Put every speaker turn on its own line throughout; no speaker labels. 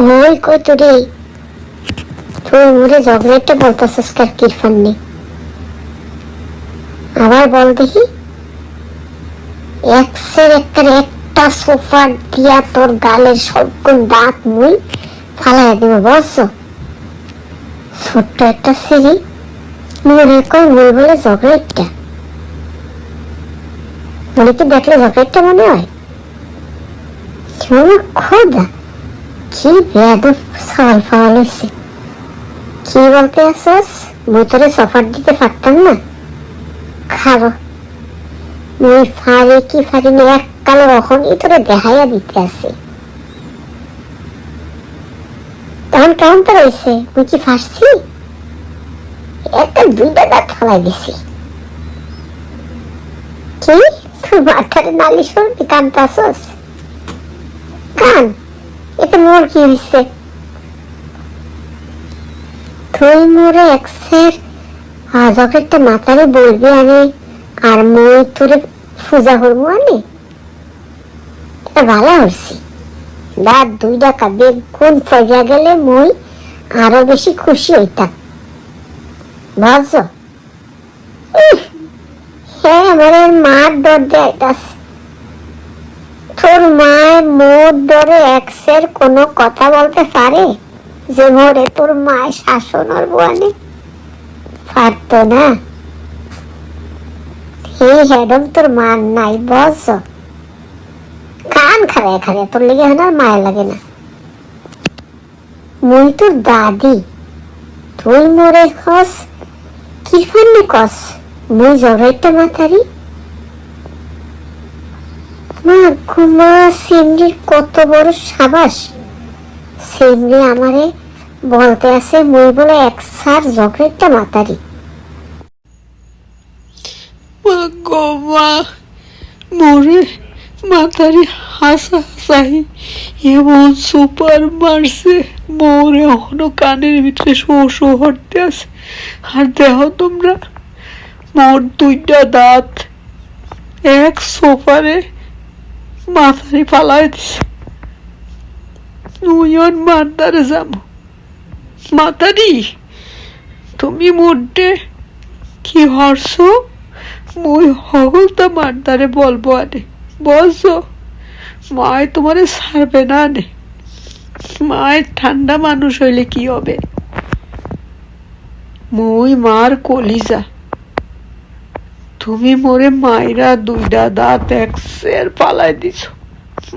ওই কই তোরে তুই মোরে ঝগড়াটা বলতেছিস কার কিরফান নেই আবার বল দেখি। এক্সের একটা একটা সোফা দিয়া তোর গালের সবগুন দাঁত মুই ফালাই দিব বলছো ছোট্ট একটা সিঁড়ি। মোরে কই মুই বলে ঝগড়াটা মনে কি দেখলে ঝগড়াটা মনে হয়? খোদা। কি বেয়াদব সওয়াল ফাওয়াল হয়েছে কি বলতে আসছ ভিতরে সফার দিতে পারতাম না। খাব মুই ফারে কি ফারি না এক কালো রকমই তোরে দেখাইয়া দিতে আছে। তখন কেমন তো রয়েছে মুই কি ফাঁসছি একটা দুইটা দাঁত ফলাই দিছি। কি? তুই মাথার নালিশ করবি কানতে আসস কান? এতে মোর কি হয়েছে তুই মোরে এক্সের যখন মাথারে বলবি আমি আর মই তোরে পূজা করব আমি এটা ভালো হচ্ছি দাঁত দুই টাকা বেগুন পয়সা গেলে মই আরও বেশি খুশি হইতাম। ইহ, হ্যাঁ আমার মার ডর দেয় তোর মায়ের মোর ডরে এক্সের কোনো কথা বলতে পারে? যে মোরে তোর মায়ের শাসন আর বোয়ানে পারতো না। এই হেডম, তোর মান নাই বস কান খারে খারে তোর লেগে হয় না মায়ের লাগে না। মুই তোর দাদি। তুই মোরে খস কি ফান্নি কস? মুই জগাইটা মাথারি মা, ঘুমা সিমরির কত বড় সাবাস। সিমরি আমারে বলতে আছে, মুই বলে এক সার জগরেটটা মাতারি।
মা, গো মা, মোরে মাথারি হাসা হাসাই। এমন সুপার মারছে, মোর এখনও কানের ভিতরে শো শো হরতে আছে। আর দেখো তোমরা, মোর দুইটা দাঁত, এক সোফারে মাথারি ফালাই দিছে নুয়ন মারদারে যাব। মাতারি, তুমি মোটে কি হরছো? মই হগলতা মারদারে বলব আনে বলছো, মায় তোমারে ছাড়বে না আনে মায়ের ঠান্ডা মানুষ হইলে কি হবে? মই মার কলিজা তুমি মোরে মাইরা দুইটা দাঁত একসের পালাই দিছ।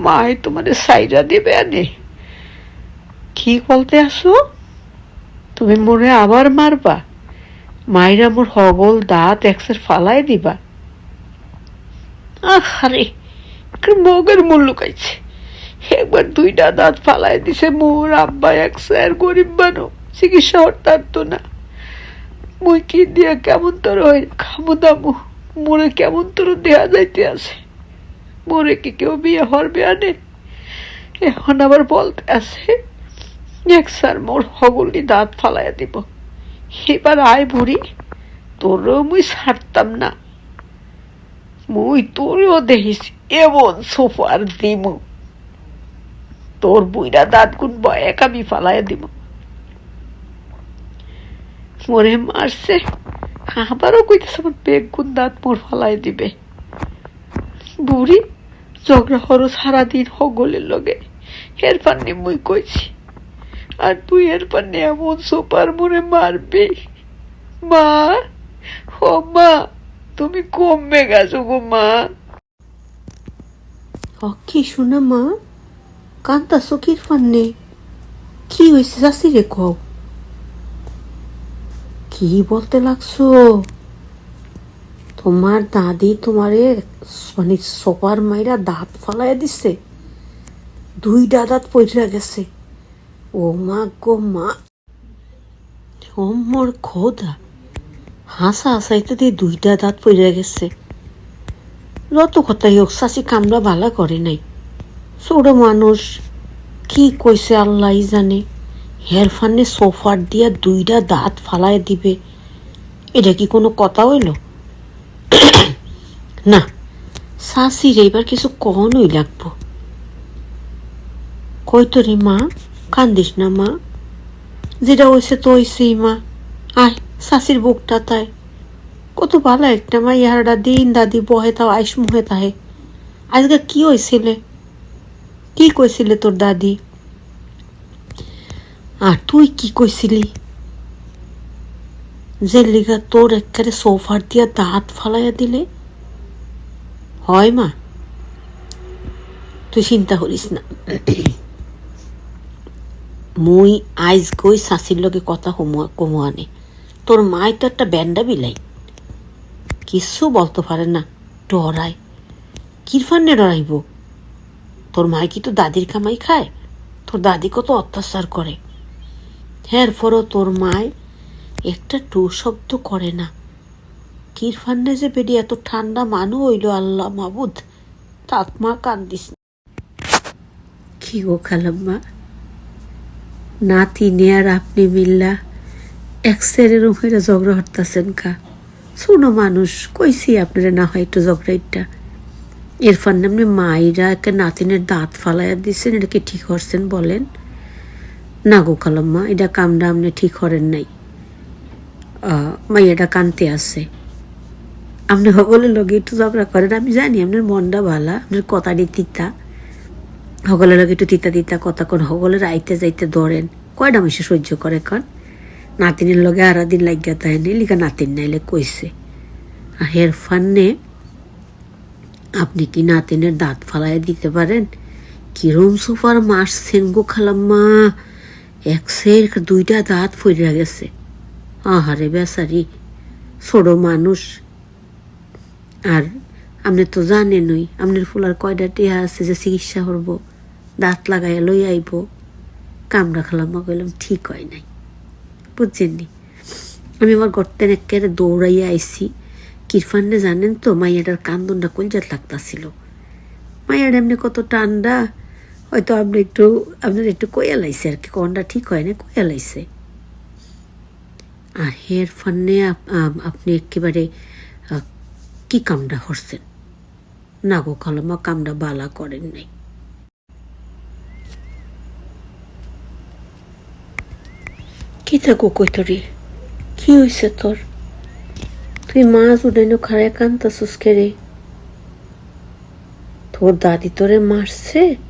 মায় তোমারে সাইরা দিবে আনে। কি বলতে আসো? তুমি মোরে আবার মারবা। মাইরা মোর হগল দাঁত একসের ফালাই দিবা। আরে মগের মূল লুকাইছে। একবার দুইটা দাঁত ফালাই দিছে মোর আব্বা একসের গরিব বানো চিকিৎসা হরতার তো না। মুই কি দিয়া কেমন তোর হয়ে খামু দামু? মোরে কেমন তোর দেয়া যাইতে আছে? মোরে কি কেউ বিয়ে হরবে আনে এখন আবার বলতে আছে, এক স্যার মোর হগলি দাঁত ফালাইয়া দিব। এবার আয় বুড়ি, তোরও মুই ছাড়তাম না। মুই তোরও দেখিস এমন সোফার দিব তোর বুইরা দাঁত গুন এক আমি ফালাইয়া দিব। মরে মারছে আবারও কইতেছে আমার বেগুন দাঁত মোর ফালাই দিবে। বুড়ি, ঝগড়া হরো সারাদিন হগলের লগে। এর পান্নি মুই কইছি, আর তুই এর পান্নি এমন সুপার মরে মারবি। মা, ও মা, তুমি কমবে গেছো গো মা।
কি শোনা মা কান্তা চকির ফান্নে কি হয়েছে চাষি রে কও? কি বলতে লাগছো? তোমার দাদি তোমারে মানে সোপার মাইরা দাঁত ফালাই দিছে। দুইটা দাঁত পইরা গেছে। ও মা গো মা। ও মোর খোদা। হাসা হাসাইতে দিয়ে দুইটা দাঁত পইরা গেছে। যত কথাই হোক চাষি কামড়া ভালো করে নাই। ছোট মানুষ, কি কইছে আল্লাহ জানে। হের ফান্নে সোফার দিয়া দুইটা দাঁত ফালায় দিবে। এটা কি কোনো কথা হইল? না শাশির এবার কিছু কনই লাগবো। কই তো রে মা?
কান্দিস না মা? যেটা হয়েছে তো হয়েছেই মা। আয় শাশির বুকটা তাই। কত ভালো একটা মা, ইহারটা দিন দাদি বহে তাও আইস মুহে তাহে। আজকে কি হয়েছিলে কি কইছিলে তোর দাদি? আর তুই কি কইছিলি যে লিগা তোর একেবারে সোফার দিয়া দাঁত ফালাইয়া দিলে হয় মা তুই চিন্তা করিস না মুই আইজ গই শাশির লগে কথা কমুয়া কমুয়ানে তোর মাই তো একটা ব্যান্ডা বিলাই কিচ্ছু বলতে পারে না ডরায় কিরফান্নে ডরাইব তোর মাই কি তো দাদির কামাই খায় তোর দাদি কত অত্যাচার করে ফরও তোর মায় একটা টু শব্দ করে না। কিরফান্নে যে বেডি এত ঠান্ডা মানু হইল আল্লাহ মাবুদ। তাক মা কান্দিস। কি গো খালাম্মা? নাতিনে আর আপনি মিল্লা, এক সেরের হইরা ঝগড়া হরতাছেন কা? শুনো মানুষ, কইছি আপনারা না হয় একটু ঝগড়াইটা এরফান নামনে মাইরা একটা নাতিনের দাঁত ফালাইয়া দিচ্ছেন এটা কি ঠিক করছেন বলেন। না গো খালাম্মা, এটা কামটা আপনি ঠিক করেন নাই। মাইয়াটা কানতে আছে। আপনি সকলের লগে একটু ঝগড়া করেন, আমি জানি আপনার মনটা ভালা, আপনার কথাটি তিতা। সকলের লগে একটু তিতা তিতা কথা কোন সকলের আইতে যাইতে ধরেন। কয়টা মাসে সহ্য করে কন? নাতিনের লগে আরা দিন লাগিয়া তাই নেই, লিখা নাতিন নাইলে কইছে। আর হের ফান্নে আপনি কি নাতিনের দাঁত ফালাইয়া দিতে পারেন? কিরম সোফার মারছেন গো খালাম্মা। এক সের দুইটা দাঁত ফইরা গেছে। আহারে বেচারি, ছোট মানুষ। আর আপনি তো জানেনই, আপনার ফুলার কয়টা টিহা আছে যে চিকিৎসা করব, দাঁত লাগাইয়া লই আইব। কামড়া খালাম্মা কইলাম, ঠিক হয় নাই। বুঝছেননি আমি আমার গর্তেন একেবারে দৌড়াইয়া আইছি। কিরফান্নে জানেন তো, মাইয়াটার কান্দনটা কলজাত লাগতাছিল? মাইয়াটা এমনি কত ঠান্ডা হয়তো আপনি একটু, আপনার একটু কইয়া লাইছে আর কি, কনটা ঠিক হয় না কইয়া লাইছে। আর হেয়ার ফান্নে আপ- আপ- আপনি একেবারে কি কামটা করছেন? না গো খালাম্মা কামটা বালা করেন নাই। কি থাকো কইতরি? কি হয়েছে তোর? তুই মাছ উডাইনো খারায় কান্তাছিস রে তোর দাদি তোরে মারছে?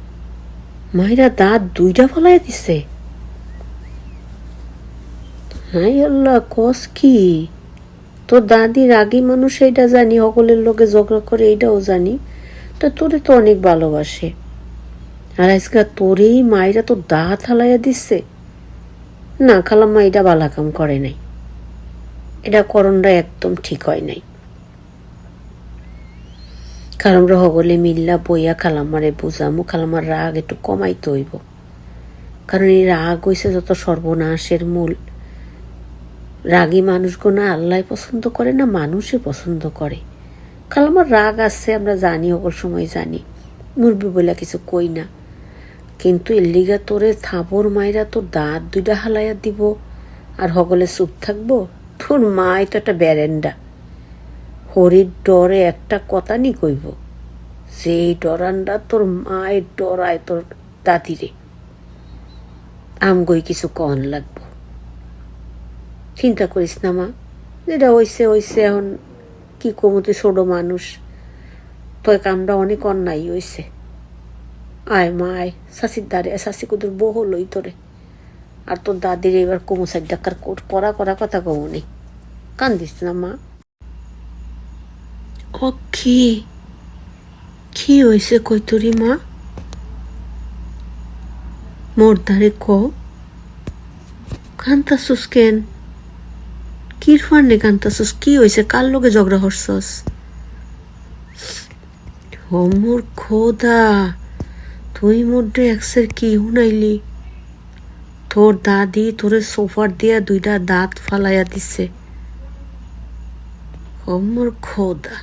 মায়েরা দাঁত দুইটা ফলাই দিছে। হাই আল্লাহ, কস কি? তোর দাদি রাগী মানুষ, এইটা জানি, সকলের লোকে ঝগড়া করে, এইটাও জানি। তা তোরে তো অনেক ভালোবাসে। আর আজকে তোরেই মায়েরা তো দাঁত হালাইয়া দিচ্ছে না, খালাম্মা এটা বালা কাম করে নাই। এটা করণটা একদম ঠিক হয় নাই। কারণ হগলে মিল্লা বইয়া খালাম্মারে বুঝামু খালাম্মার রাগ একটু কমাইতে হইব। কারণ এই রাগ হইছে যত সর্বনাশের মূল। রাগী মানুষগুলো আল্লাহ পছন্দ করে না মানুষই পছন্দ করে। খালাম্মার রাগ আছে, আমরা জানি ওগর সময় জানি। মুরবি বলে কিছু কই না। কিন্তু এল্লিগা তোরে থাবর মাইরা তোর দাঁত দুইটা হালাইয়া দিব, আর হগলে চুপ থাকব তোর মাই তো একটা ব্যারেন্ডা। হরির ডরে একটা কথা নি কইব। সেই ডরানটা তোর মায়ের ডরায় তোর দাদিরে, আমগই কিছু কন লাগবো। চিন্তা করিস না মা, যেটা হইছে হইছে, এখন কি কমু তুই ছোট মানুষ। তোর কামটা অনেক অন্যায় হইছে। আয় মা, আয়, শাশির দাঁড়ে শাশি কুদুর বহু লই তোরে। আর তোর দাদির এবার কমু সাইড ডাক্তার করা করা কথা কমু নেই কান্দিস না মা। ও কি হয়েছে কৈতরি মা? মোর ধারে ক। কান্তাসুস কেন? কির ফান্ডে কান্তাসুস? কি হয়েছে কার লগে ঝগড়া হরছস ও মোর খোদা, তুই মধ্যে একসের কি হুনাইলি তোর দাদি তোরে সোফার দিয়া দুইটা দাঁত ফালাইয়া দিছে। ও মোর খোদা।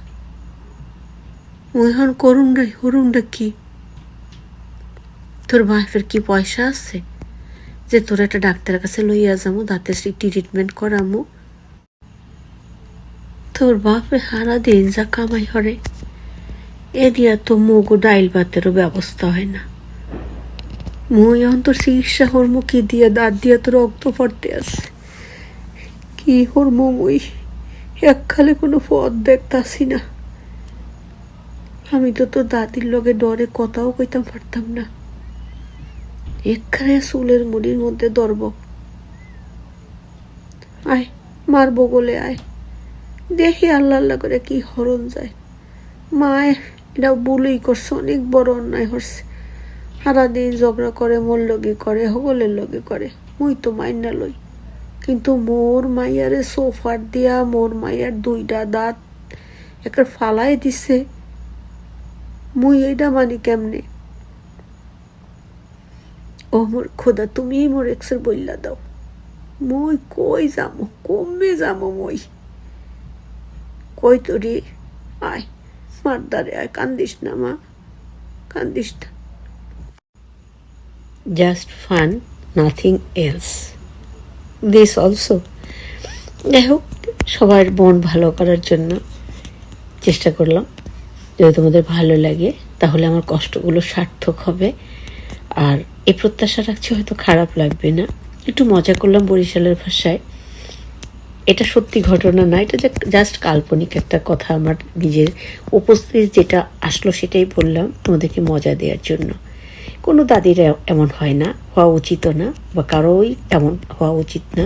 মুই এখন করুনটা হরুনটা কি? তোর বাপের কি পয়সা আছে? যে তোর একটা ডাক্তারের কাছে লইয়া যাব দাঁতের ট্রিটমেন্ট করামো। তোর বাপে হারা দিন যা কামাই হরে এ দিয়া তো মুগ ও ডাইল ভাতেরও ব্যবস্থা হয় না। মুই এখন তোর চিকিৎসা হরমো কি দিয়া, দাঁত দিয়ে তোর রক্ত পড়তে আছে। কি হরমো মুই? একখালে কোনো পথ দেখতাছি না। আমি তো তোর দাদির লগে ডরে কথাও কইতাম পারতাম না। এখানে চুলের মুড়ির মধ্যে ধরব। আয় মার বগলে আয়। দেখি আল্লাহ আল্লাহ করে কি হরণ যায়। মায় এটা বলেই করছে, অনেক বড় অন্যায় হচ্ছে। সারাদিন ঝগড়া করে, মোর লগে করে, হগলের লগে করে। মুই তো মাইনা লই। কিন্তু মোর মাইয়ারে সোফার দিয়া, মোর মাইয়ার দুইটা দাঁত একটা ফালাই দিছে। মুই এইটা মানি কেমনে? ও মোর খোদা তুমি মোর এক্সের বইলা দাও। মুই কই যামো, কমে যামো মই? কই তোরি আয় মারদারে আয়, কান্দিস না মা, কান্দিস না। Just fun nothing else this also যাই হোক, সবার মন ভালো করার জন্য চেষ্টা করলাম। যদি তোমাদের ভালো লাগে, তাহলে আমার কষ্টগুলো সার্থক হবে। আর এই প্রত্যাশা রাখছি হয়তো খারাপ লাগবে না। একটু মজা করলাম বরিশালের ভাষায়। এটা সত্যি ঘটনা না, এটা জাস্ট কাল্পনিক একটা কথা আমার নিজের উপস্থিতি যেটা আসলো সেটাই বললাম তোমাদেরকে মজা দেওয়ার জন্য। কোনো দাদিরা এমন হয় না, হওয়া উচিত না, বা কারোই এমন হওয়া উচিত না,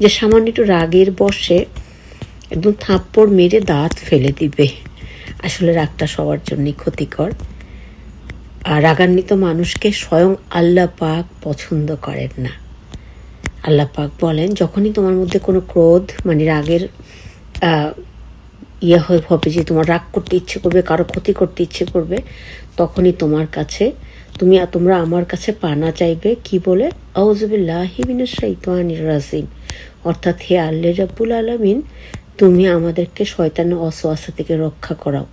যে সামান্য একটু রাগের বসে একদম থাপ্পড় মেরে দাঁত ফেলে দিবে। আসলে রাগটা সবার জন্যই ক্ষতিকর। আর রাগান্বিত মানুষকে স্বয়ং আল্লাহ পাক পছন্দ করেন না। আল্লাহ পাক বলেন, যখনই তোমার মধ্যে কোনো ক্রোধ মানে রাগের ইয়ে হয়ে হবে যে তোমার রাগ করতে ইচ্ছে করবে, কারও ক্ষতি করতে ইচ্ছে করবে, তখনই তোমার কাছে, তুমি তোমরা আমার কাছে পানা চাইবে। কি বলে? আউজবিল্লাহিবিনের শাইতানির রাজিম। অর্থাৎ হে আল্লাহ রাব্বুল আলামিন তুমি আমাদেরকে শয়তানের অসোয়াসা থেকে রক্ষা করাও।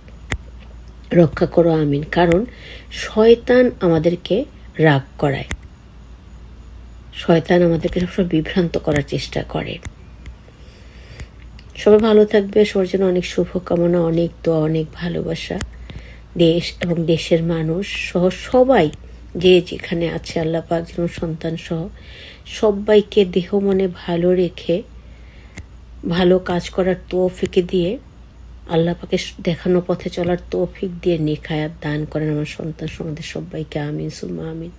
রক্ষা করো, আমিন। কারণ শয়তান আমাদেরকে রাগ করায়। শয়তান আমাদেরকে সবসময় বিভ্রান্ত করার চেষ্টা করে। সবাই ভালো থাকবে, সবার জন্য অনেক শুভকামনা, অনেক দোয়া, অনেক ভালোবাসা। দেশ এবং দেশের মানুষ সহ সবাই, যে যেখানে আছে আল্লাহ পাক যেন সন্তান সহ, সবাইকে দেহ মনে ভালো রেখে ভালো কাজ করার তৌফিকে দিয়ে আল্লাহ পাকে দেখানো পথে চলার তৌফিক দিয়ে নিখায়াত দান করেন আমার সন্তান সমাদের সবাইকে, আমিন সুমা আমিন।